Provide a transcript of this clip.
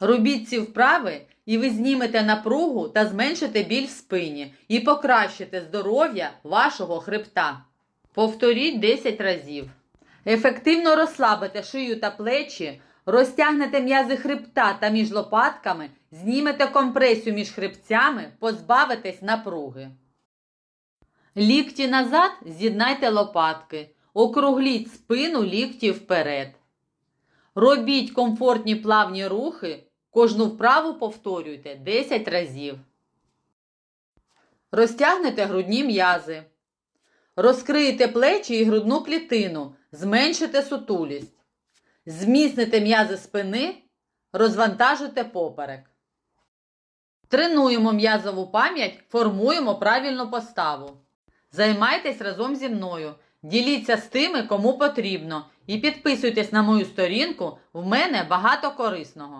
Робіть ці вправи, і ви знімете напругу та зменшите біль в спині і покращите здоров'я вашого хребта. Повторіть 10 разів. Ефективно розслабите шию та плечі, розтягнете м'язи хребта та між лопатками, знімете компресію між хребцями, позбавитесь напруги. Лікті назад з'єднайте лопатки, округліть спину лікті вперед. Робіть комфортні плавні рухи, кожну вправу повторюйте 10 разів. Розтягнете грудні м'язи. Розкриєте плечі і грудну клітину, зменшите сутулість. Зміцните м'язи спини, розвантажите поперек. Тренуємо м'язову пам'ять, формуємо правильну поставу. Займайтесь разом зі мною. Діліться з тими, кому потрібно, і підписуйтесь на мою сторінку. В мене багато корисного.